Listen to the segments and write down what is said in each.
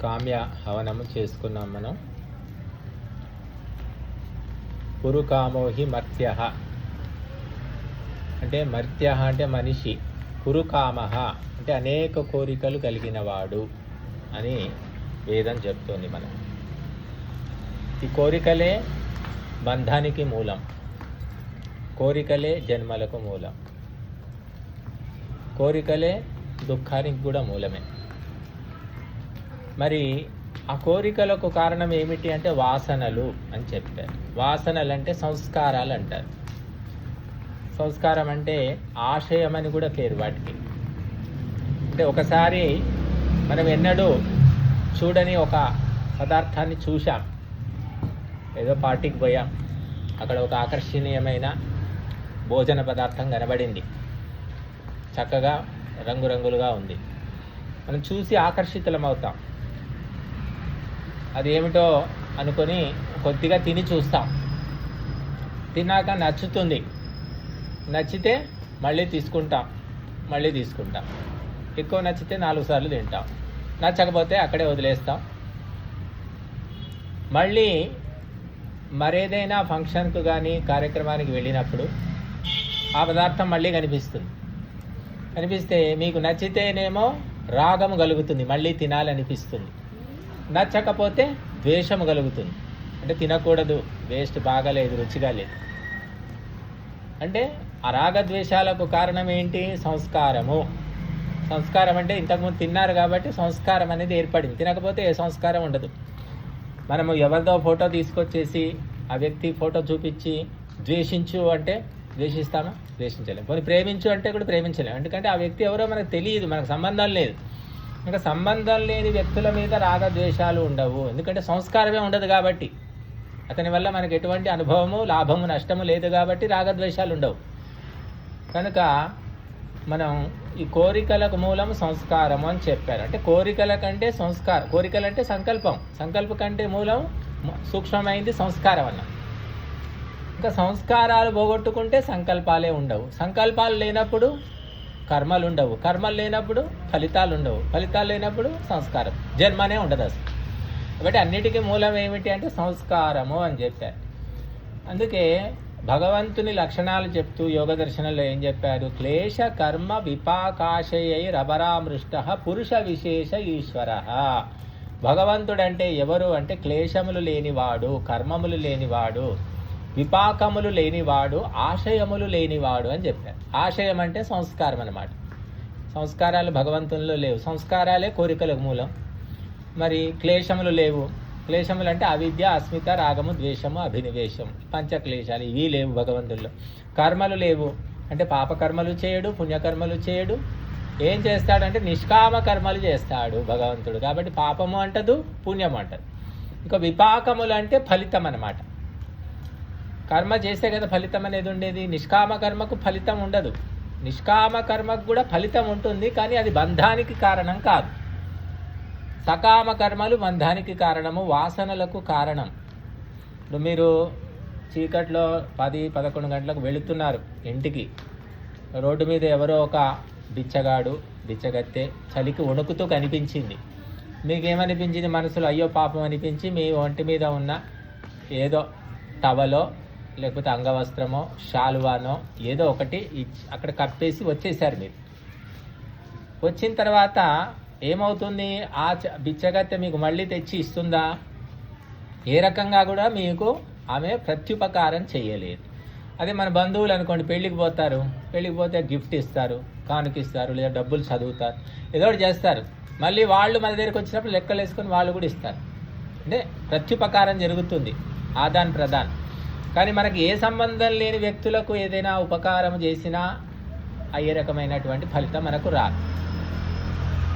కామ్య హవనము చేసుకున్నాం మనం. కురుకామోహి మర్త్య. అంటే మర్త్య అంటే మనిషి. కురుకామ అంటే అనేక కోరికలు కలిగినవాడు అని వేదం చెప్తుంది మనం ఈ కోరికలే బంధానికి మూలం. కోరికలే జన్మలకు మూలం. కోరికలే దుఃఖానికి కూడా మూలమే. మరి ఆ కోరికలకు కారణం ఏమిటి అంటే వాసనలు అని చెప్పారు. వాసనలు అంటే సంస్కారాలు అంటారు. సంస్కారం అంటే ఆశయం అని కూడా పేరు వాటికి. అంటే ఒకసారి మనం ఎన్నడూ చూడని ఒక పదార్థాన్ని చూశాం. ఏదో పార్టీకి పోయాం. అక్కడ ఒక ఆకర్షణీయమైన భోజన పదార్థం కనబడింది. చక్కగా రంగురంగులుగా ఉంది. మనం చూసి ఆకర్షితులం అవుతాం అది ఏమిటో అనుకొని కొద్దిగా తిని చూస్తాం. తిన్నాక నచ్చుతుంది. నచ్చితే మళ్ళీ తీసుకుంటాం. మళ్ళీ తీసుకుంటాం. ఎక్కువ నచ్చితే నాలుగు సార్లు తింటాం. నచ్చకపోతే అక్కడే వదిలేస్తాం. మళ్ళీ మరేదైనా ఫంక్షన్కు కానీ కార్యక్రమానికి వెళ్ళినప్పుడు ఆ పదార్థం మళ్ళీ కనిపిస్తుంది. కనిపిస్తే మీకు నచ్చితేనేమో రాగం కలుగుతుంది. మళ్ళీ తినాలనిపిస్తుంది. నచ్చకపోతే ద్వేషం కలుగుతుంది. అంటే తినకూడదు వేస్ట్ బాగాలేదు రుచిగా లేదు. అంటే ఆ రాగద్వేషాలకు కారణం ఏంటి? సంస్కారము. సంస్కారం అంటే ఇంతకుముందు తిన్నారు కాబట్టి సంస్కారం అనేది ఏర్పడింది. తినకపోతే ఏ సంస్కారం ఉండదు. మనము ఎవరిదో ఫోటో తీసుకొచ్చేసి ఆ వ్యక్తి ఫోటో చూపించి ద్వేషించు అంటే ద్వేషిస్తామా? ద్వేషించలేము కొన్ని ప్రేమించు అంటే కూడా ప్రేమించలేము ఎందుకంటే ఆ వ్యక్తి ఎవరో మనకు తెలియదు మనకు సంబంధం లేదు. ఇంకా సంబంధం లేని వ్యక్తుల మీద రాగద్వేషాలు ఉండవు. ఎందుకంటే సంస్కారమే ఉండదు కాబట్టి. అతని వల్ల మనకు ఎటువంటి అనుభవము లాభము నష్టము లేదు కాబట్టి రాగద్వేషాలు ఉండవు. కనుక మనం ఈ కోరికలకు మూలం సంస్కారము అని చెప్పారు. అంటే కోరికల కంటే సంస్కారం కోరికలు అంటే సంకల్పం. సంకల్ప కంటే మూలం సూక్ష్మమైంది సంస్కారం అన్న. ఇంకా సంస్కారాలు పోగొట్టుకుంటే సంకల్పాలే ఉండవు. సంకల్పాలు లేనప్పుడు కర్మలు ఉండవు కర్మలు లేనప్పుడు ఫలితాలు ఉండవు ఫలితాలు లేనప్పుడు సంస్కారం. జన్మనే ఉండదు అసలు. కాబట్టి అన్నిటికీ మూలం ఏమిటి అంటే సంస్కారము అని చెప్పారు. అందుకే భగవంతుని లక్షణాలు చెప్తూ యోగ దర్శనంలో ఏం చెప్పారు? క్లేశ కర్మ విపాకాశయై రబరామృష్ట పురుష విశేష ఈశ్వర. భగవంతుడంటే ఎవరు అంటే క్లేశములు లేనివాడు కర్మములు లేనివాడు. విపాకములు లేనివాడు ఆశయములు లేనివాడు అని చెప్పారు. ఆశయం అంటే సంస్కారం అనమాట సంస్కారాలు భగవంతునిలో లేవు. సంస్కారాలే కోరికలకు మూలం. మరి క్లేశములు లేవు. క్లేశములు అంటే అవిద్య అస్మిత రాగము ద్వేషము అభినివేశము. పంచక్లేశాలు ఇవి లేవు భగవంతుల్లో. కర్మలు లేవు. అంటే పాపకర్మలు చేయడు పుణ్యకర్మలు చేయడు. ఏం చేస్తాడంటే నిష్కామ కర్మలు చేస్తాడు భగవంతుడు. కాబట్టి పాపము అంటదు పుణ్యం అంటదు. ఇంకా విపాకములు అంటే ఫలితం అనమాట కర్మ చేస్తే కదా ఫలితం అనేది ఉండేది. నిష్కామ కర్మకు ఫలితం ఉండదు. నిష్కామ కర్మకు కూడా ఫలితం ఉంటుంది కానీ అది బంధానికి కారణం కాదు. సకామ కర్మలు బంధానికి కారణము వాసనలకు కారణం. ఇప్పుడు మీరు చీకట్లో పది పదకొండు గంటలకు వెళుతున్నారు ఇంటికి. రోడ్డు మీద ఎవరో ఒక బిచ్చగాడు బిచ్చగత్తె చలికి వణుకుతూ కనిపించింది. మీకేమనిపించింది? మనసులో అయ్యో పాపం అనిపించి మీ ఒంటి మీద ఉన్న ఏదో టవలో లేకపోతే అంగవస్త్రమో శాలువానో ఏదో ఒకటి ఇచ్చి అక్కడ కప్పేసి వచ్చేసారు మీరు. వచ్చిన తర్వాత ఏమవుతుంది? ఆ బిచ్చగత్తె మీకు మళ్ళీ తెచ్చి ఇస్తుందా? ఏ రకంగా కూడా మీకు ఆమె ప్రత్యుపకారం చేయలేదు. అదే మన బంధువులు అనుకోండి పెళ్ళికి పోతారు. పెళ్ళికి పోతే గిఫ్ట్ ఇస్తారు కానుకిస్తారు లేదా డబ్బులు చదువుతారు. ఏదో ఒకటి చేస్తారు. మళ్ళీ వాళ్ళు మన దగ్గరికి వచ్చినప్పుడు లెక్కలు వేసుకొని వాళ్ళు కూడా ఇస్తారు. అంటే ప్రత్యుపకారం జరుగుతుంది. ఆదాన్ ప్రదాన్. కానీ మనకి ఏ సంబంధం లేని వ్యక్తులకు ఏదైనా ఉపకారం చేసినా అయ్యే రకమైనటువంటి ఫలితం మనకు రాదు.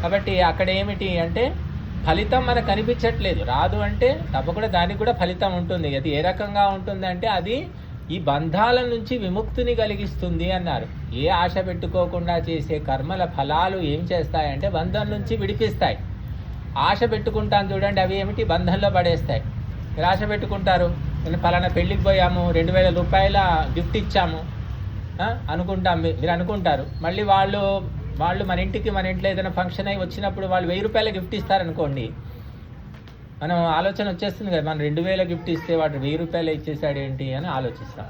కాబట్టి అక్కడ ఏమిటి అంటే ఫలితం మనకు కనిపించట్లేదు రాదు అంటే తప్పకుండా దానికి కూడా ఫలితం ఉంటుంది. అది ఏ రకంగా ఉంటుందంటే అది ఈ బంధాల నుంచి విముక్తిని కలిగిస్తుంది అన్నారు. ఏ ఆశ పెట్టుకోకుండా చేసే కర్మల ఫలాలు ఏం చేస్తాయంటే బంధం నుంచి విడిపిస్తాయి. ఆశ పెట్టుకుంటాను చూడండి అవి ఏమిటి? బంధంలో పడేస్తాయి. మీరు ఆశ పెట్టుకుంటారు. నేను పలానా పెళ్ళికి పోయాము రెండు వేల రూపాయల గిఫ్ట్ ఇచ్చాము. అనుకుంటాం. మీరు అనుకుంటారు. మళ్ళీ వాళ్ళు వాళ్ళు మన ఇంటికి మన ఇంట్లో ఏదైనా ఫంక్షన్ అయి వచ్చినప్పుడు వాళ్ళు వెయ్యి రూపాయల గిఫ్ట్ ఇస్తారనుకోండి. మనం ఆలోచన వచ్చేస్తుంది కదా మనం రెండు వేల గిఫ్ట్ ఇస్తే వాడు వెయ్యి రూపాయలు ఇచ్చేసాడు ఏంటి అని ఆలోచిస్తాం.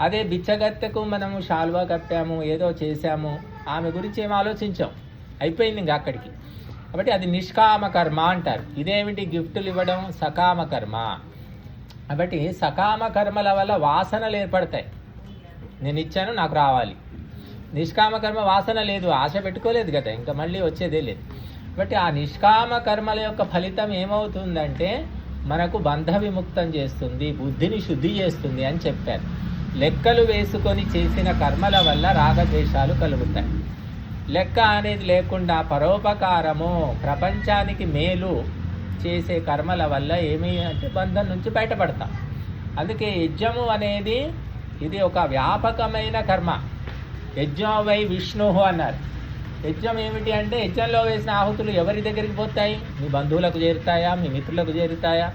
అదే బిచ్చగత్తెకు మనము షాల్వా కప్పాము ఏదో చేశాము ఆమె గురించి ఏం ఆలోచించాం? అయిపోయింది ఇంకా అక్కడికి. కాబట్టి అది నిష్కామ కర్మ అంటారు. ఇదేమిటి గిఫ్టులు ఇవ్వడం? సకామ కర్మ కాబట్టి సకామ కర్మల వల్ల వాసనలు ఏర్పడతాయి. నేను ఇచ్చాను నాకు రావాలి. నిష్కామ కర్మ వాసన లేదు ఆశ పెట్టుకోలేదు కదా ఇంకా మళ్ళీ వచ్చేదే లేదు. కాబట్టి ఆ నిష్కామ కర్మల యొక్క ఫలితం ఏమవుతుందంటే మనకు బంధ విముక్తం చేస్తుంది బుద్ధిని శుద్ధి చేస్తుంది అని చెప్పారు. లెక్కలు వేసుకొని చేసిన కర్మల వల్ల రాగద్వేషాలు కలుగుతాయి. లెక్క అనేది లేకుండా పరోపకారము ప్రపంచానికి మేలు చేసే కర్మల వల్ల ఏమి అంటే బంధం నుంచి బయటపడతాం. అందుకే యజ్ఞము అనేది ఇది ఒక వ్యాపకమైన కర్మ. యజ్ఞం వై విష్ణు అన్నారు. యజ్ఞం ఏమిటి అంటే యజ్ఞంలో వేసిన ఆహుతులు ఎవరి దగ్గరికి పోతాయి? మీ బంధువులకు చేరుతాయా? మీ మిత్రులకు చేరుతాయా?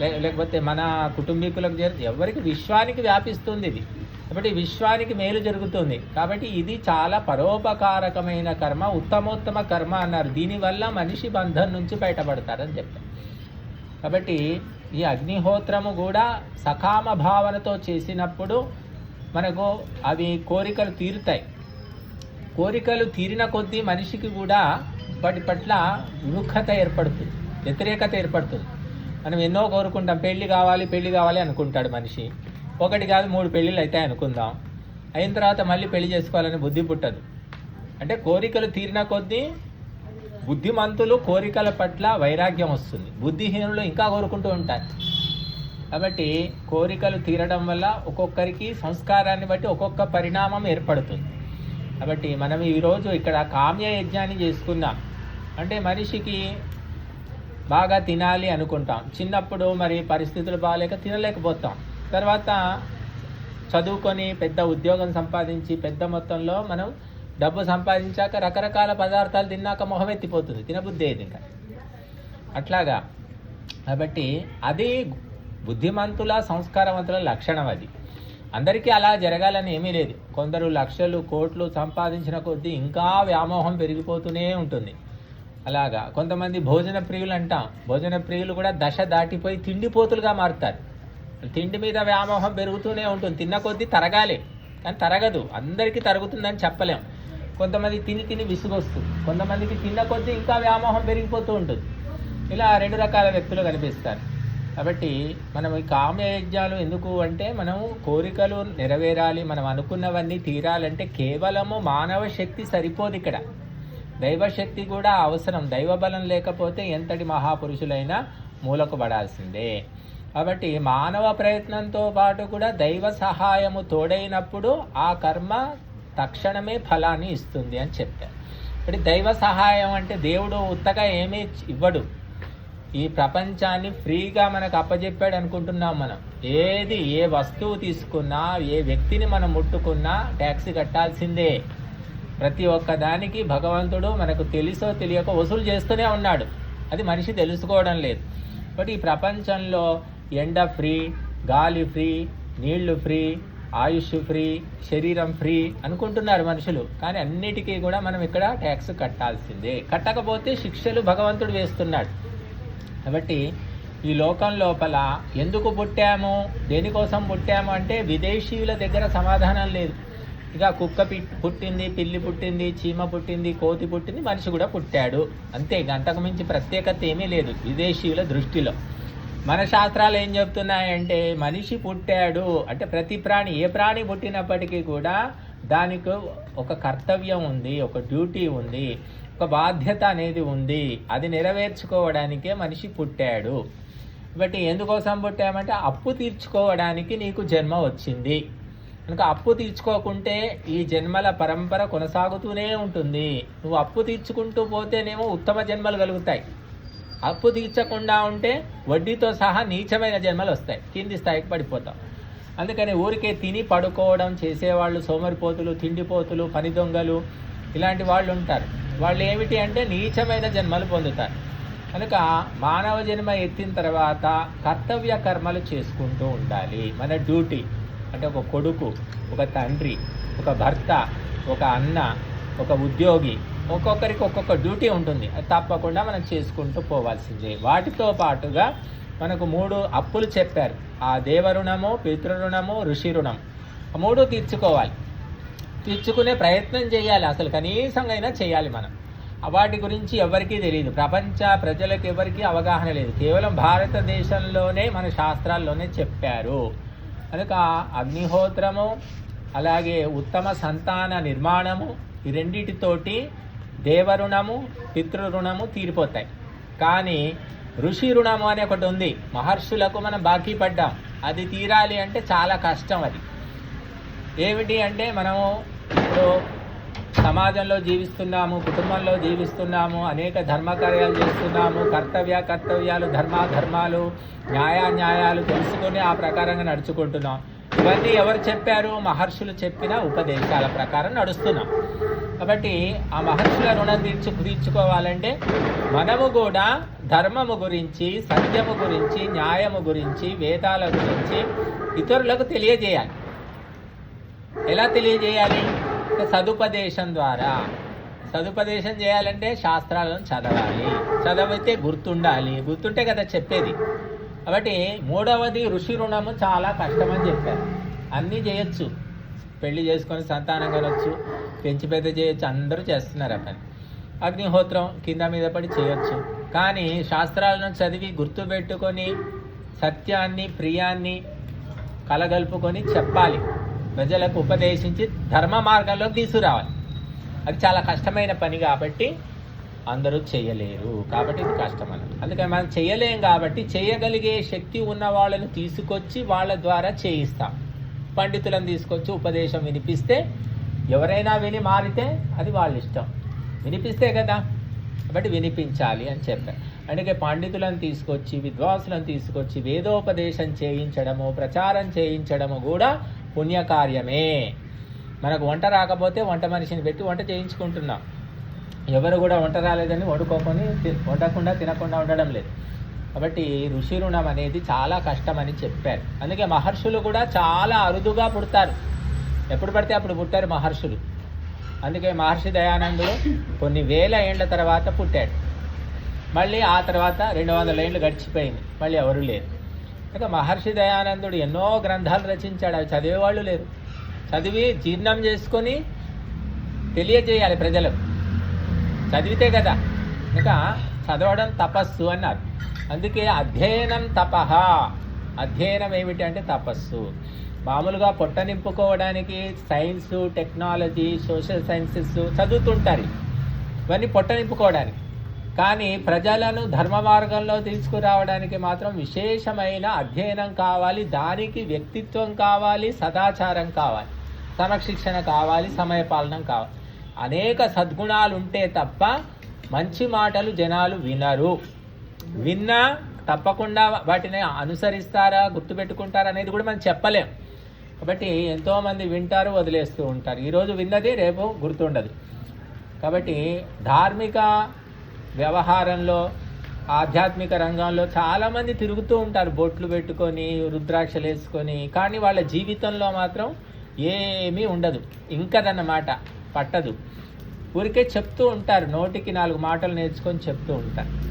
లేకపోతే మన కుటుంబీకులకు చేరు ఎవరికి విశ్వానికి వ్యాపిస్తుంది ఇది. కాబట్టి విశ్వానికి మేలు జరుగుతుంది. కాబట్టి ఇది చాలా పరోపకారకమైన కర్మ ఉత్తమోత్తమ కర్మ అన్నారు. దీనివల్ల మనిషి బంధం నుంచి బయటపడతారని చెప్పారు. కాబట్టి ఈ అగ్నిహోత్రము కూడా సకామ భావనతో చేసినప్పుడు మనకు అవి కోరికలు తీరుతాయి. కోరికలు తీరిన కొద్దీ మనిషికి కూడా వాటి పట్ల విముఖత ఏర్పడుతుంది వ్యతిరేకత ఏర్పడుతుంది. మనం ఎన్నో కోరుకుంటాం. పెళ్ళి కావాలి పెళ్ళి కావాలి అనుకుంటాడు మనిషి. ఒకటి కాదు మూడు పెళ్ళిళ్ళు అయితే అనుకుందాం. అయిన తర్వాత మళ్ళీ పెళ్ళి చేసుకోవాలని బుద్ధి పుట్టదు. అంటే కోరికలు తీరిన కొద్దీ బుద్ధిమంతులు కోరికల పట్ల వైరాగ్యం వస్తుంది. బుద్ధిహీనులు ఇంకా కోరుకుంటూ ఉంటారు. కాబట్టి కోరికలు తీరడం వల్ల ఒక్కొక్కరికి సంస్కారాన్ని బట్టి ఒక్కొక్క పరిణామం ఏర్పడుతుంది. కాబట్టి మనం ఈరోజు ఇక్కడ కామ్య యజ్ఞాన్ని చేసుకున్నాం అంటే మనిషికి బాగా తినాలి అనుకుంటాం. చిన్నప్పుడు మరి పరిస్థితులు బాగాలేక తినలేకపోతాం. తర్వాత చదువుకొని పెద్ద ఉద్యోగం సంపాదించి పెద్ద మొత్తంలో మనం డబ్బు సంపాదించాక రకరకాల పదార్థాలు తిన్నాక మొహం ఎత్తిపోతుంది. తినబుద్ధి ఇంకా. అట్లాగా. కాబట్టి అది బుద్ధిమంతుల సంస్కారవంతుల లక్షణం అది. అందరికీ అలా జరగాలని ఏమీ లేదు. కొందరు లక్షలు కోట్లు సంపాదించిన కొద్దీ ఇంకా వ్యామోహం పెరిగిపోతూనే ఉంటుంది. అలాగా. కొంతమంది భోజన ప్రియులు అంటాం. భోజన ప్రియులు కూడా దశ దాటిపోయి తిండిపోతులుగా మారుతారు. తిండి మీద వ్యామోహం పెరుగుతూనే ఉంటుంది. తిన్న కొద్దీ తరగాలి. కానీ తరగదు. అందరికీ తరుగుతుందని చెప్పలేం. కొంతమంది తిని తిని విసుగొస్తుంది. కొంతమందికి తిన్న కొద్దీ ఇంకా వ్యామోహం పెరిగిపోతూ ఉంటుంది. ఇలా రెండు రకాల వ్యక్తులు కనిపిస్తారు. కాబట్టి మనం ఈ కామ్యయజ్ఞాలు ఎందుకు అంటే మనం కోరికలు నెరవేరాలి. మనం అనుకున్నవన్నీ తీరాలంటే కేవలము మానవ శక్తి సరిపోదు ఇక్కడ. దైవశక్తి కూడా అవసరం. దైవబలం లేకపోతే ఎంతటి మహాపురుషులైనా మూలకు పడాల్సిందే. కాబట్టి మానవ ప్రయత్నంతో పాటు కూడా దైవ సహాయము తోడైనప్పుడు ఆ కర్మ తక్షణమే ఫలాన్ని ఇస్తుంది అని చెప్పారు ఇప్పుడు దైవ సహాయం అంటే దేవుడు ఉత్తగా ఏమీ ఇవ్వడు. ఈ ప్రపంచాన్ని ఫ్రీగా మనకు అప్పజెప్పాడు అనుకుంటున్నాం మనం. ఏది ఏ వస్తువు తీసుకున్నా ఏ వ్యక్తిని మనం ముట్టుకున్నా ట్యాక్సీ కట్టాల్సిందే. ప్రతి ఒక్క దానికి భగవంతుడు మనకు తెలుసో తెలియక వసూలు చేస్తూనే ఉన్నాడు. అది మనిషి తెలుసుకోవడం లేదు. బట్ ఈ ప్రపంచంలో ఎండ ఫ్రీ గాలి ఫ్రీ నీళ్ళు ఫ్రీ ఆయుష్ ఫ్రీ శరీరం ఫ్రీ అనుకుంటున్నారు మనుషులు. కానీ అన్నిటికీ కూడా మనం ఇక్కడ ట్యాక్స్ కట్టాల్సిందే. కట్టకపోతే శిక్షలు భగవంతుడు వేస్తున్నాడు. కాబట్టి ఈ లోకం లోపల ఎందుకు పుట్టాము? దేనికోసం పుట్టాము అంటే విదేశీయుల దగ్గర సమాధానం లేదు. ఇక కుక్క పి- పుట్టింది పిల్లి పుట్టింది చీమ పుట్టింది కోతి పుట్టింది మనిషి కూడా పుట్టాడు. అంతే అంతకు మించి ప్రత్యేకత ఏమీ లేదు. విదేశీయుల దృష్టిలో. మన శాస్త్రాలు ఏం చెప్తున్నాయంటే మనిషి పుట్టాడు అంటే ప్రతి ప్రాణి ఏ ప్రాణి పుట్టినప్పటికీ కూడా దానికి ఒక కర్తవ్యం ఉంది ఒక డ్యూటీ ఉంది ఒక బాధ్యత అనేది ఉంది. అది నెరవేర్చుకోవడానికే మనిషి పుట్టాడు. కాబట్టి ఎందుకోసం పుట్టామంటే అప్పు తీర్చుకోవడానికి నీకు జన్మ వచ్చింది. కనుక అప్పు తీర్చుకోకుంటే ఈ జన్మల పరంపర కొనసాగుతూనే ఉంటుంది. నువ్వు అప్పు తీర్చుకుంటూ పోతేనేమో ఉత్తమ జన్మలు కలుగుతాయి. అప్పు తీర్చకుండా ఉంటే వడ్డీతో సహా నీచమైన జన్మలు వస్తాయి. కింది స్థాయికి పడిపోతాం. అందుకని ఊరికే తిని పడుకోవడం చేసేవాళ్ళు సోమరిపోతులు తిండిపోతులు పని దొంగలు ఇలాంటి వాళ్ళు ఉంటారు. వాళ్ళు ఏమిటి అంటే నీచమైన జన్మలు పొందుతారు. కనుక మానవ జన్మ ఎత్తిన తర్వాత కర్తవ్య కర్మలు చేసుకుంటూ ఉండాలి. మన డ్యూటీ. అంటే ఒక కొడుకు ఒక తండ్రి ఒక భర్త ఒక అన్న ఒక ఉద్యోగి ఒక్కొక్కరికి ఒక్కొక్క డ్యూటీ ఉంటుంది. అది తప్పకుండా మనం చేసుకుంటూ పోవాల్సిందే. వాటితో పాటుగా మనకు మూడు అప్పులు చెప్పారు. ఆ దేవరుణము పితృరుణము ఋషి రుణం. మూడు తీర్చుకోవాలి. తీర్చుకునే ప్రయత్నం చేయాలి. అసలు కనీసంగా అయినా చేయాలి మనం. వాటి గురించి ఎవరికీ తెలియదు. ప్రపంచ ప్రజలకు ఎవరికీ అవగాహన లేదు. కేవలం భారతదేశంలోనే మన శాస్త్రాల్లోనే చెప్పారు. కనుక అగ్నిహోత్రము అలాగే ఉత్తమ సంతాన నిర్మాణము ఈ రెండిటితోటి దేవరుణము పితృరుణము తీరిపోతాయి. కానీ ఋషి రుణము అనే ఒకటి ఉంది. మహర్షులకు మనం బాకీ పడ్డాం. అది తీరాలి అంటే చాలా కష్టం అది. ఏమిటి అంటే మనము ఇప్పుడు సమాజంలో జీవిస్తున్నాము కుటుంబంలో జీవిస్తున్నాము అనేక ధర్మకార్యాలు చేస్తున్నాము కర్తవ్య కర్తవ్యాలు ధర్మాధర్మాలు ధర్మాలు న్యాయాన్యాయాలు తెలుసుకొని ఆ ప్రకారంగా నడుచుకుంటున్నాం. ఇవన్నీ ఎవరు చెప్పారు? మహర్షులు చెప్పిన ఉపదేశాల ప్రకారం నడుస్తున్నాం. కాబట్టి ఆ మహర్షుల రుణం తీర్చు తీర్చుకోవాలంటే మనము కూడా ధర్మము గురించి సత్యము గురించి న్యాయము గురించి వేదాల గురించి ఇతరులకు తెలియజేయాలి. ఎలా తెలియజేయాలి? సదుపదేశం ద్వారా. సదుపదేశం చేయాలంటే శాస్త్రాలను చదవాలి. చదివితే గుర్తుండాలి. గుర్తుంటే కదా చెప్పేది. కాబట్టి మూడవది ఋషి రుణము చాలా కష్టమని చెప్పారు. అన్నీ చేయొచ్చు. పెళ్ళి చేసుకొని సంతానం కనొచ్చు పెంచి పెద్ద చేయొచ్చు. అందరూ చేస్తున్నారు ఆ పని. అగ్నిహోత్రం కింద మీద పడి చేయొచ్చు. కానీ శాస్త్రాలను చదివి గుర్తుపెట్టుకొని సత్యాన్ని ప్రియాన్ని కలగలుపుకొని చెప్పాలి. ప్రజలకు ఉపదేశించి ధర్మ మార్గంలోకి తీసుకురావాలి. అది చాలా కష్టమైన పని కాబట్టి అందరూ చేయలేరు. కాబట్టి ఇది కష్టం అన్నది అందుకని మనం చేయలేం కాబట్టి చేయగలిగే శక్తి ఉన్న వాళ్ళని తీసుకొచ్చి వాళ్ళ ద్వారా చేయిస్తాం. పండితులను తీసుకొచ్చి ఉపదేశం వినిపిస్తే ఎవరైనా విని మారితే అది వాళ్ళ ఇష్టం. వినిపిస్తే కదా. కాబట్టి వినిపించాలి అని చెప్పారు. అందుకే పండితులను తీసుకొచ్చి విద్వాంసులను తీసుకొచ్చి వేదోపదేశం చేయించడము ప్రచారం చేయించడము కూడా పుణ్యకార్యమే. మనకు వంట రాకపోతే వంట మనిషిని పెట్టి వంట చేయించుకుంటున్నాం. ఎవరు కూడా వంట రాలేదని వండుకోకొని వండకుండా తినకుండా ఉండడం లేదు. కాబట్టి ఋషి రుణం అనేది చాలా కష్టమని చెప్పారు. అందుకే మహర్షులు కూడా చాలా అరుదుగా పుడతారు. ఎప్పుడు పడితే అప్పుడు పుట్టారు మహర్షులు. అందుకే మహర్షి దయానందుడు కొన్ని వేల ఏండ్ల తర్వాత పుట్టాడు. మళ్ళీ ఆ తర్వాత రెండు వందల ఏండ్లు గడిచిపోయింది. మళ్ళీ ఎవరు లేరు. ఇక మహర్షి దయానందుడు ఎన్నో గ్రంథాలు రచించాడు. అవి చదివేవాళ్ళు లేరు. చదివి జీర్ణం చేసుకొని తెలియజేయాలి ప్రజలకు. చదివితే కదా. ఇంకా చదవడం తపస్సు అన్నారు. అందుకే అధ్యయనం తపహ అధ్యయనం ఏమిటి అంటే తపస్సు. మామూలుగా పొట్ట నింపుకోవడానికి సైన్స్ టెక్నాలజీ సోషల్ సైన్సెస్ చదువుతుంటారు. ఇవన్నీ పొట్ట నింపుకోవడానికి. కానీ ప్రజలను ధర్మ మార్గంలో తీసుకురావడానికి మాత్రం విశేషమైన అధ్యయనం కావాలి దానికి వ్యక్తిత్వం కావాలి సదాచారం కావాలి సమశిక్షణ కావాలి సమయపాలనం కావాలి. అనేక సద్గుణాలు ఉంటే తప్ప మంచి మాటలు జనాలు వినరు. విన్నా తప్పకుండా వాటిని అనుసరిస్తారా గుర్తుపెట్టుకుంటారా అనేది కూడా మనం చెప్పలేం. కాబట్టి ఎంతోమంది వింటారు వదిలేస్తూ ఉంటారు. ఈరోజు విన్నది రేపు గుర్తుండదు. కాబట్టి ధార్మిక వ్యవహారంలో ఆధ్యాత్మిక రంగంలో చాలామంది తిరుగుతూ ఉంటారు. బొట్లు పెట్టుకొని రుద్రాక్షలు వేసుకొని. కానీ వాళ్ళ జీవితంలో మాత్రం ఏమీ ఉండదు. ఇంకదన్నమాట. పట్టదు. ఊరికే చెప్తూ ఉంటారు. నోటికి నాలుగు మాటలు నేర్చుకొని చెప్తూ ఉంటారు.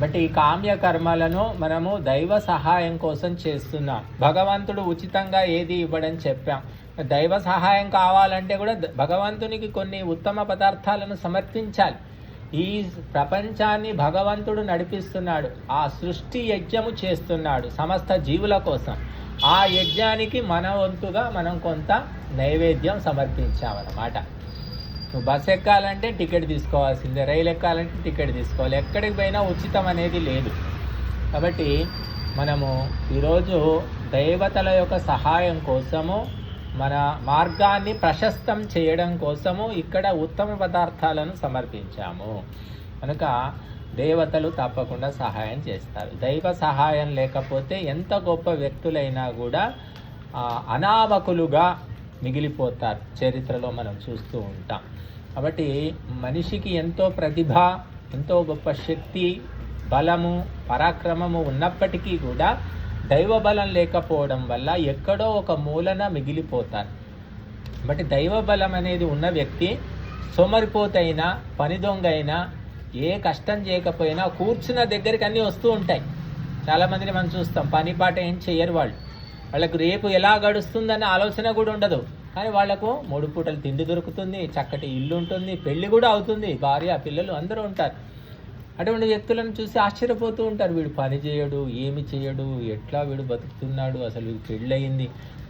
బట్ ఈ కామ్య కర్మలను మనము దైవ సహాయం కోసం చేస్తున్నాం. భగవంతుడు ఉచితంగా ఏది ఇవ్వడని చెప్పాం. దైవ సహాయం కావాలంటే కూడా భగవంతునికి కొన్ని ఉత్తమ పదార్థాలను సమర్పించాలి. ఈ ప్రపంచాన్ని భగవంతుడు నడిపిస్తున్నాడు. ఆ సృష్టి యజ్ఞము చేస్తున్నాడు సమస్త జీవుల కోసం. ఆ యజ్ఞానికి మన వంతుగా మనం కొంత నైవేద్యం సమర్పించామన్నమాట. నువ్వు బస్ ఎక్కాలంటే టికెట్ తీసుకోవాల్సిందే. రైలు ఎక్కాలంటే టికెట్ తీసుకోవాలి. ఎక్కడికి పోయినా ఉచితం అనేది లేదు. కాబట్టి మనము ఈరోజు దైవతల యొక్క సహాయం కోసము మన మార్గాన్ని ప్రశస్తం చేయడం కోసము ఇక్కడ ఉత్తమ పదార్థాలను సమర్పించాము. కనుక దేవతలు తప్పకుండా సహాయం చేస్తారు. దైవ సహాయం లేకపోతే ఎంత గొప్ప వ్యక్తులైనా కూడా అనామకులుగా మిగిలిపోతారు. చరిత్రలో మనం చూస్తూ ఉంటాం. కాబట్టి మనిషికి ఎంతో ప్రతిభ ఎంతో గొప్ప శక్తి బలము పరాక్రమము ఉన్నప్పటికీ కూడా దైవ బలం లేకపోవడం వల్ల ఎక్కడో ఒక మూలన మిగిలిపోతారు. బట్ దైవ బలం అనేది ఉన్న వ్యక్తి సోమరిపోతైనా పని దొంగ అయినా ఏ కష్టం చేయకపోయినా కూర్చున్న దగ్గరికి అన్నీ వస్తూ ఉంటాయి. చాలామందిని మనం చూస్తాం పని పాట ఏం చేయరు వాళ్ళు. వాళ్ళకు రేపు ఎలా గడుస్తుందన్న ఆలోచన కూడా ఉండదు. కానీ వాళ్ళకు మూడు పూటలు తిండి దొరుకుతుంది చక్కటి ఇల్లు ఉంటుంది పెళ్ళి కూడా అవుతుంది భార్య పిల్లలు అందరూ ఉంటారు. అటువంటి వ్యక్తులను చూసి ఆశ్చర్యపోతూ ఉంటారు. వీడు పని చేయడు ఏమి చేయడు ఎట్లా వీడు బతుకుతున్నాడు అసలు వీడు పెళ్ళయింది.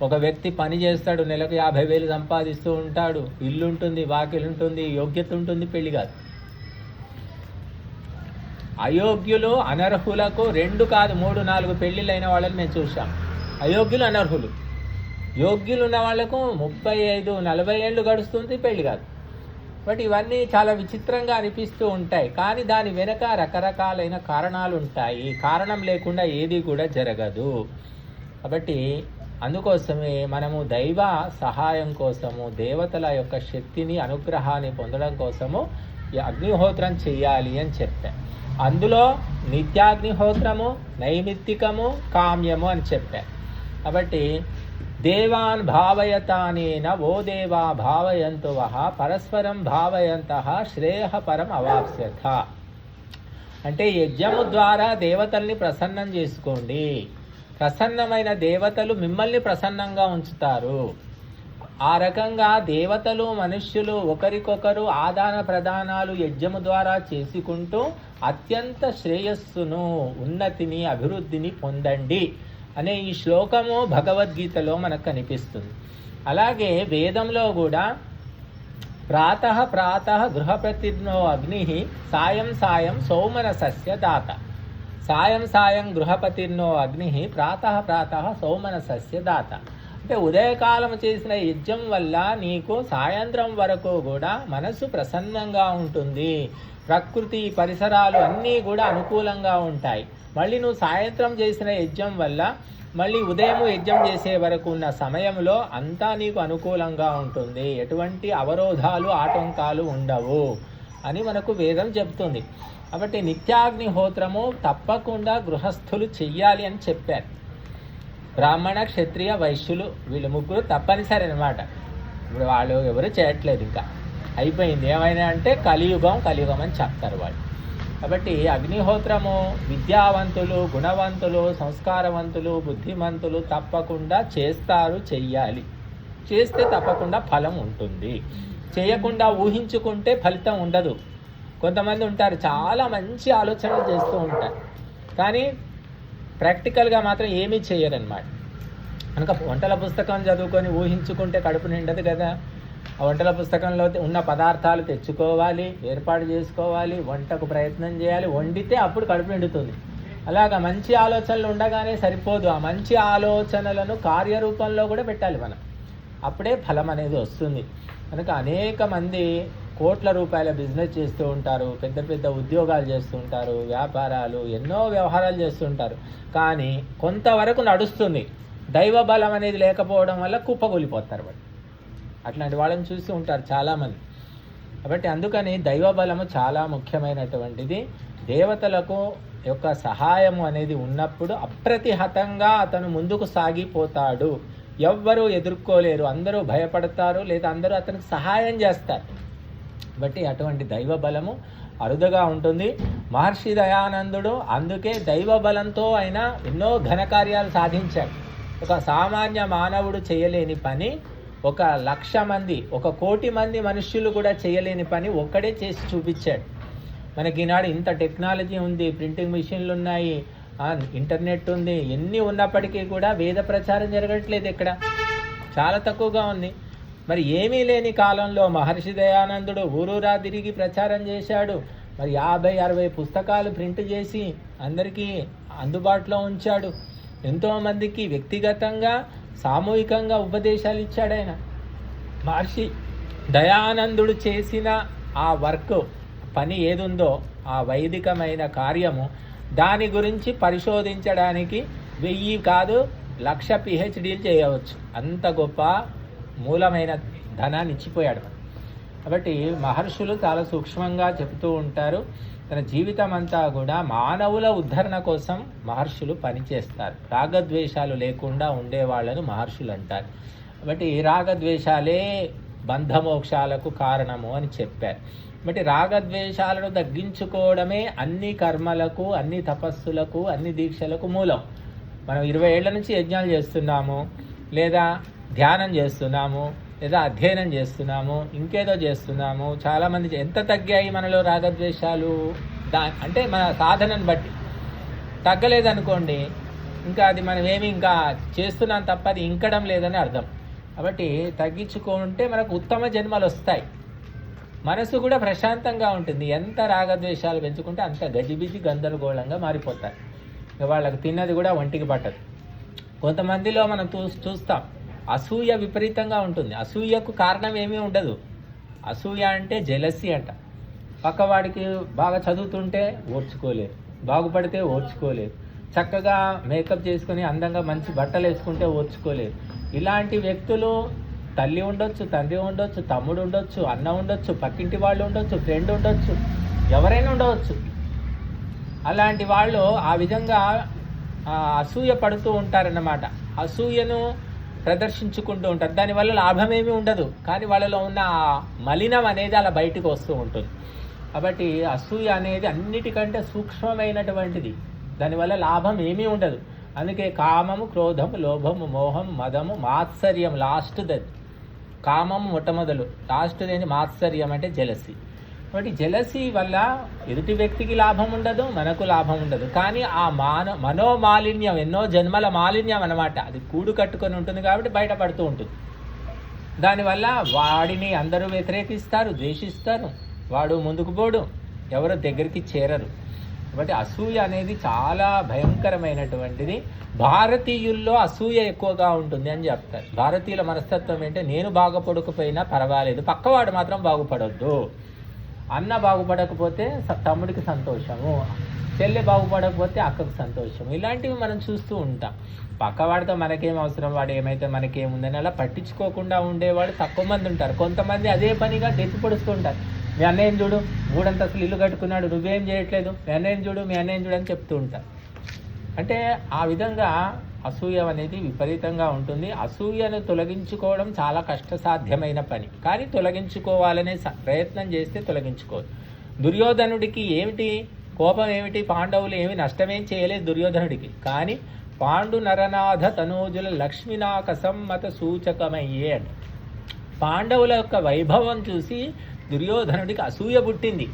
ఒక వ్యక్తి పని చేస్తాడు నెలకు యాభై వేలు సంపాదిస్తూ ఉంటాడు. ఇల్లు ఉంటుంది వాకిలు ఉంటుంది యోగ్యత ఉంటుంది పెళ్ళి కాదు. అయోగ్యులు అనర్హులకు రెండు కాదు మూడు నాలుగు పెళ్ళిళ్ళు అయిన వాళ్ళని మేము చూసాం అయోగ్యులు అనర్హులు. యోగ్యులు ఉన్న వాళ్ళకు ముప్పై ఐదు నలభై ఏళ్ళు గడుస్తుంది పెళ్ళి కాదు. బట్ ఇవన్నీ చాలా విచిత్రంగా అనిపిస్తూ ఉంటాయి. కానీ దాని వెనక రకరకాలైన కారణాలు ఉంటాయి. కారణం లేకుండా ఏది కూడా జరగదు. కాబట్టి అందుకోసమే మనము దైవ సహాయం కోసము దేవతల యొక్క శక్తిని అనుగ్రహాన్ని పొందడం కోసము ఈ అగ్నిహోత్రం చేయాలి అని చెప్పా. అందులో నిత్యాగ్నిహోత్రము నైమిత్తికము కామ్యము అని చెప్పా. కాబట్టి దేవాన్ భావయతానేన ఓ దేవా భావయంతు వహ పరస్పరం భావయంత శ్రేయపరం అవాప్స్యథ. అంటే యజ్ఞము ద్వారా దేవతల్ని ప్రసన్నం చేసుకోండి. ప్రసన్నమైన దేవతలు మిమ్మల్ని ప్రసన్నంగా ఉంచుతారు. ఆ రకంగా దేవతలు మనుష్యులు ఒకరికొకరు ఆదాన ప్రదానాలు యజ్ఞము ద్వారా చేసుకుంటూ అత్యంత శ్రేయస్సును ఉన్నతిని అభివృద్ధిని పొందండి. అనే ఈ శ్లోకము భగవద్గీతలో మనకు కనిపిస్తుంది. అలాగే వేదంలో కూడా ప్రాత ప్రాత గృహప్రతిజ్ఞో అగ్ని సాయం సాయం సౌమనసస్య దాత. సాయం సాయం గృహపతిర్నో అగ్ని ప్రాత ప్రాత సౌమనసస్య దాత. అంటే ఉదయకాలం చేసిన యజ్ఞం వల్ల నీకు సాయంత్రం వరకు కూడా మనసు ప్రసన్నంగా ఉంటుంది. ప్రకృతి పరిసరాలు అన్నీ కూడా అనుకూలంగా ఉంటాయి. మళ్ళీ నువ్వు సాయంత్రం చేసిన యజ్ఞం వల్ల మళ్ళీ ఉదయం యజ్ఞం చేసే వరకు ఉన్న సమయంలో అంతా నీకు అనుకూలంగా ఉంటుంది. ఎటువంటి అవరోధాలు ఆటంకాలు ఉండవు అని మనకు వేదం చెప్తుంది కాబట్టి నిత్యాగ్నిహోత్రము తప్పకుండా గృహస్థులు చెయ్యాలి అని చెప్పారు. బ్రాహ్మణ క్షత్రియ వైశ్యులు వీళ్ళు ముగ్గురు తప్పనిసరి అనమాట ఇప్పుడు వాళ్ళు ఎవరు చేయట్లేదు ఇంకా. అయిపోయింది. ఏమైనా అంటే కలియుగం కలియుగం అని చెప్తారు వాళ్ళు. కాబట్టి అగ్నిహోత్రము విద్యావంతులు గుణవంతులు సంస్కారవంతులు బుద్ధిమంతులు తప్పకుండా చేస్తారు చెయ్యాలి. చేస్తే తప్పకుండా ఫలం ఉంటుంది. చేయకుండా ఊహించుకుంటే ఫలితం ఉండదు. కొంతమంది ఉంటారు చాలా మంచి ఆలోచనలు చేస్తూ ఉంటారు. కానీ ప్రాక్టికల్గా మాత్రం ఏమీ చేయరనమాట కనుక వంటల పుస్తకం చదువుకొని ఊహించుకుంటే కడుపు నిండదు కదా. వంటల పుస్తకంలో ఉన్న పదార్థాలు తెచ్చుకోవాలి ఏర్పాటు చేసుకోవాలి వంటకు ప్రయత్నం చేయాలి వండితే అప్పుడు కడుపు నిండుతుంది. అలాగా మంచి ఆలోచనలు ఉండగానే సరిపోదు. ఆ మంచి ఆలోచనలను కార్యరూపంలో కూడా పెట్టాలి మనం. అప్పుడే ఫలం అనేది వస్తుంది. కనుక అనేక మంది కోట్ల రూపాయల బిజినెస్ చేస్తూ ఉంటారు పెద్ద పెద్ద ఉద్యోగాలు చేస్తూ ఉంటారు వ్యాపారాలు ఎన్నో వ్యవహారాలు చేస్తుంటారు కానీ కొంతవరకు నడుస్తుంది. దైవ బలం అనేది లేకపోవడం వల్ల కుప్పగొలిపోతారు వాళ్ళు. అట్లాంటి వాళ్ళని చూసి ఉంటారు చాలామంది. కాబట్టి అందుకని దైవబలము చాలా ముఖ్యమైనటువంటిది. దేవతలకు యొక్క సహాయము అనేది ఉన్నప్పుడు అప్రతిహతంగా అతను ముందుకు సాగిపోతాడు. ఎవ్వరూ ఎదుర్కోలేరు. అందరూ భయపడతారు లేదా అందరూ అతనికి సహాయం చేస్తారు. బట్టి అటువంటి దైవ బలము అరుదుగా ఉంటుంది. మహర్షి దయానందుడు అందుకే దైవ బలంతో ఆయన ఎన్నో ఘనకార్యాలు సాధించాడు. ఒక సామాన్య మానవుడు చేయలేని పని ఒక లక్ష మంది ఒక కోటి మంది మనుష్యులు కూడా చేయలేని పని ఒక్కడే చేసి చూపించాడు. మనకి ఈనాడు ఇంత టెక్నాలజీ ఉంది ప్రింటింగ్ మిషన్లు ఉన్నాయి ఇంటర్నెట్ ఉంది ఎన్ని ఉన్నప్పటికీ కూడా వేద ప్రచారం జరగట్లేదు ఇక్కడ. చాలా తక్కువగా ఉంది. మరి ఏమీ లేని కాలంలో మహర్షి దయానందుడు ఊరూరా తిరిగి ప్రచారం చేశాడు. మరి యాభై అరవై పుస్తకాలు ప్రింట్ చేసి అందరికీ అందుబాటులో ఉంచాడు. ఎంతోమందికి వ్యక్తిగతంగా సామూహికంగా ఉపదేశాలు ఇచ్చాడు ఆయన. మహర్షి దయానందుడు చేసిన ఆ వర్క్ పని ఏదుందో ఆ వైదికమైన కార్యము దాని గురించి పరిశోధించడానికి వెయ్యి కాదు లక్ష పిహెచ్డీలు చేయవచ్చు. అంత గొప్ప మూలమైన ధనాన్ని ఇచ్చిపోయాడు. కాబట్టి మహర్షులు చాలా సూక్ష్మంగా చెబుతూ ఉంటారు. తన జీవితం అంతా కూడా మానవుల ఉద్ధరణ కోసం మహర్షులు పనిచేస్తారు. రాగద్వేషాలు లేకుండా ఉండే వాళ్ళను మహర్షులు అంటారు. కాబట్టి ఈ రాగద్వేషాలే బంధమోక్షాలకు కారణము అని చెప్పారు. బట్టి రాగద్వేషాలను తగ్గించుకోవడమే అన్ని కర్మలకు అన్ని తపస్సులకు అన్ని దీక్షలకు మూలం. మనం ఇరవై ఏళ్ళ నుంచి యజ్ఞాలు చేస్తున్నాము లేదా ధ్యానం చేస్తున్నాము లేదా అధ్యయనం చేస్తున్నాము ఇంకేదో చేస్తున్నాము. చాలామంది ఎంత తగ్గాయి మనలో రాగద్వేషాలు? దా అంటే మన సాధనను బట్టి. తగ్గలేదనుకోండి ఇంకా అది మనం ఏమి ఇంకా చేస్తున్నాం తప్ప అది ఇంకడం లేదని అర్థం. కాబట్టి తగ్గించుకుంటే మనకు ఉత్తమ జన్మలు వస్తాయి. మనసు కూడా ప్రశాంతంగా ఉంటుంది. ఎంత రాగద్వేషాలు పెంచుకుంటే అంత గజిబిజి గందరగోళంగా మారిపోతాయి. ఇక వాళ్ళకి తిన్నది కూడా ఒంటికి పట్టదు. కొంతమందిలో మనం చూ చూస్తాం. అసూయ విపరీతంగా ఉంటుంది. అసూయకు కారణం ఏమీ ఉండదు. అసూయ అంటే జెలసీ అంట. పక్కవాడికి బాగా చదువుతుంటే ఓర్చుకోలేదు. బాగుపడితే ఓర్చుకోలేదు. చక్కగా మేకప్ చేసుకుని అందంగా మంచి బట్టలు వేసుకుంటే ఓర్చుకోలేదు. ఇలాంటి వ్యక్తులు తల్లి ఉండొచ్చు తండ్రి ఉండొచ్చు తమ్ముడు ఉండొచ్చు అన్న ఉండొచ్చు పక్కింటి వాళ్ళు ఉండొచ్చు ఫ్రెండ్ ఉండొచ్చు ఎవరైనా ఉండవచ్చు. అలాంటి వాళ్ళు ఆ విధంగా అసూయ పడుతూ ఉంటారన్నమాట. అసూయను ప్రదర్శించుకుంటూ ఉంటారు. దానివల్ల లాభమేమీ ఉండదు. కానీ వాళ్ళలో ఉన్న మలినం అనేది అలా బయటకు వస్తూ ఉంటుంది. కాబట్టి అసూయ అనేది అన్నిటికంటే సూక్ష్మమైనటువంటిది. దానివల్ల లాభం ఏమీ ఉండదు. అందుకే కామము క్రోధము లోభము మోహం మదము మాత్సర్యం లాస్ట్ దది కామం మొట్టమొదలు. లాస్ట్ ఏంటి? మాత్సర్యం అంటే జలసి. కాబట్టి జలసి వల్ల ఎదుటి వ్యక్తికి లాభం ఉండదు మనకు లాభం ఉండదు. కానీ ఆ మాన మనోమాలిన్యం ఎన్నో జన్మల మాలిన్యం అన్నమాట. అది కూడు కట్టుకొని ఉంటుంది కాబట్టి బయటపడుతూ ఉంటుంది. దానివల్ల వాడిని అందరూ వ్యతిరేకిస్తారు ద్వేషిస్తారు. వాడు ముందుకు పోడు ఎవరు దగ్గరికి చేరరు. కాబట్టి అసూయ అనేది చాలా భయంకరమైనటువంటిది. భారతీయుల్లో అసూయ ఎక్కువగా ఉంటుంది అని చెప్తారు. భారతీయుల మనస్తత్వం ఏంటంటే నేను బాగుపడకపోయినా పర్వాలేదు పక్కవాడు మాత్రం బాగుపడొద్దు. అన్న బాగుపడకపోతే తమ్ముడికి సంతోషము చెల్లి బాగుపడకపోతే అక్కకు సంతోషం ఇలాంటివి మనం చూస్తూ ఉంటాం. పక్కవాడితో మనకేం అవసరం? వాడు ఏమైతే మనకేముందని అలా పట్టించుకోకుండా ఉండేవాడు తక్కువ మంది ఉంటారు. కొంతమంది అదే పనిగా తెచ్చి పొడుస్తూ ఉంటారు మీ అన్నయ్యం చూడు మూడంతస్తులు ఇల్లు కట్టుకున్నాడు నువ్వేం చేయట్లేదు? మీ అన్నయ్యం చూడు మీ అన్నయ్యం చూడు అని చెప్తూ ఉంటారు. అంటే ఆ విధంగా అసూయ అనేది విపరీతంగా ఉంటుంది. అసూయను తొలగించుకోవడం చాలా కష్టసాధ్యమైన పని. కానీ తొలగించుకోవాలనే స- ప్రయత్నం చేస్తే తొలగించుకోవచ్చు దుర్యోధనుడికి ఏమిటి? కోపం ఏమిటి? పాండవులు ఏమి నష్టమేం చేయలేదు దుర్యోధనుడికి. కానీ పాండు నరనాథ తనూజుల లక్ష్మీనాక సమ్మత సూచకమయ్యే అంట. పాండవుల యొక్క వైభవం చూసి దుర్యోధనుడికి అసూయ పుట్టింది.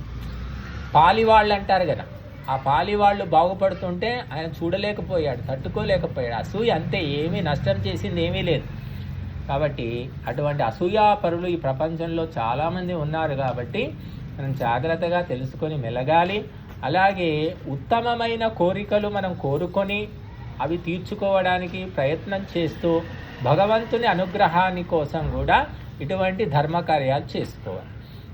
పాలివాళ్ళు అంటారు కదా. ఆ పాలివాళ్ళు బాగుపడుతుంటే ఆయన చూడలేకపోయాడు తట్టుకోలేకపోయాడు. అసూయ అంతే ఏమీ నష్టం చేసింది ఏమీ లేదు. కాబట్టి అటువంటి అసూయాపరులు ఈ ప్రపంచంలో చాలామంది ఉన్నారు కాబట్టి మనం జాగ్రత్తగా తెలుసుకొని మెలగాలి. అలాగే ఉత్తమమైన కోరికలు మనం కోరుకొని అవి తీర్చుకోవడానికి ప్రయత్నం చేస్తూ భగవంతుని అనుగ్రహాన్ని కోసం కూడా ఇటువంటి ధర్మకార్యాలు చేసుకోవాలి.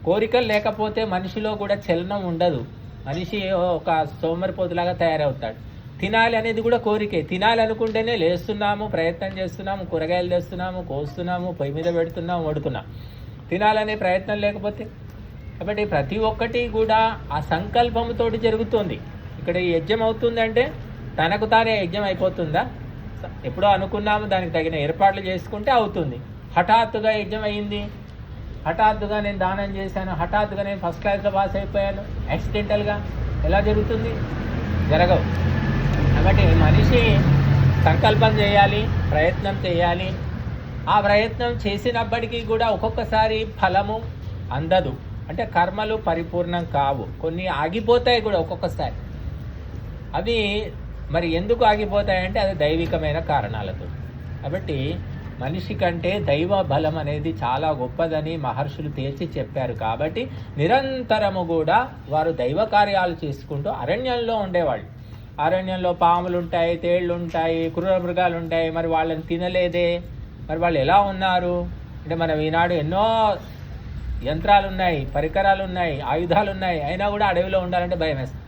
కోరికలు లేకపోతే మనిషిలో కూడా చలనం ఉండదు. మనిషి ఒక సోమరిపోతులాగా తయారవుతాడు. తినాలి అనేది కూడా కోరికే. తినాలి అనుకుంటేనే లేస్తున్నాము ప్రయత్నం చేస్తున్నాము కూరగాయలు తెస్తున్నాము కోస్తున్నాము పొయ్యి మీద పెడుతున్నాము వడుతున్నాం తినాలనే ప్రయత్నం లేకపోతే? కాబట్టి ప్రతి ఒక్కటి కూడా ఆ సంకల్పంతో జరుగుతుంది. ఇక్కడ ఈ యజ్ఞం అవుతుందంటే తనకు తానే యజ్ఞం అయిపోతుందా? ఎప్పుడో అనుకున్నాము దానికి తగిన ఏర్పాట్లు చేసుకుంటే అవుతుంది. హఠాత్తుగా యజ్ఞం అయింది. హఠాత్తుగా నేను దానం చేశాను హఠాత్తుగా నేను ఫస్ట్ క్లాస్లో పాస్ అయిపోయాను. యాక్సిడెంటల్గా ఎలా జరుగుతుంది? జరగవు. కాబట్టి మనిషి సంకల్పం చేయాలి ప్రయత్నం చేయాలి. ఆ ప్రయత్నం చేసినప్పటికీ కూడా ఒక్కొక్కసారి ఫలము అందదు. అంటే కర్మలు పరిపూర్ణం కావు. కొన్ని ఆగిపోతాయి కూడా ఒక్కొక్కసారి. అవి మరి ఎందుకు ఆగిపోతాయంటే అది దైవికమైన కారణాలతో. కాబట్టి మనిషి కంటే దైవ బలం అనేది చాలా గొప్పదని మహర్షులు తేల్చి చెప్పారు కాబట్టి నిరంతరము కూడా వారు దైవ కార్యాలు చేసుకుంటూ అరణ్యంలో ఉండేవాళ్ళు. అరణ్యంలో పాములు ఉంటాయి తేళ్ళు ఉంటాయి క్రూర మృగాలు ఉంటాయి మరి వాళ్ళని తినలేదే? మరి వాళ్ళు ఎలా ఉన్నారు? అంటే మనం ఈనాడు ఎన్నో యంత్రాలు ఉన్నాయి పరికరాలు ఉన్నాయి ఆయుధాలు ఉన్నాయి అయినా కూడా అడవిలో ఉండాలంటే భయం వేస్తుంది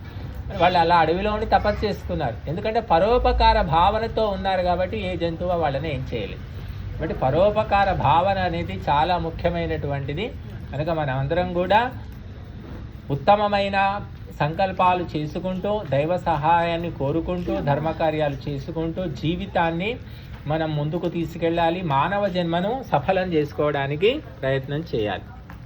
వాళ్ళు అలా అడవిలో ఉండి తపస్సు చేసుకున్నారు ఎందుకంటే పరోపకార భావనతో ఉన్నారు కాబట్టి ఏ జంతువు వాళ్ళని ఏం చేయలేదు. కాబట్టి పరోపకార భావన అనేది చాలా ముఖ్యమైనటువంటిది. కనుక మనం అందరం కూడా ఉత్తమమైన సంకల్పాలు చేసుకుంటూ దైవ సహాయాన్ని కోరుకుంటూ ధర్మకార్యాలు చేసుకుంటూ జీవితాన్ని మనం ముందుకు తీసుకెళ్ళాలి. మానవ జన్మను సఫలం చేసుకోవడానికి ప్రయత్నం చేయాలి.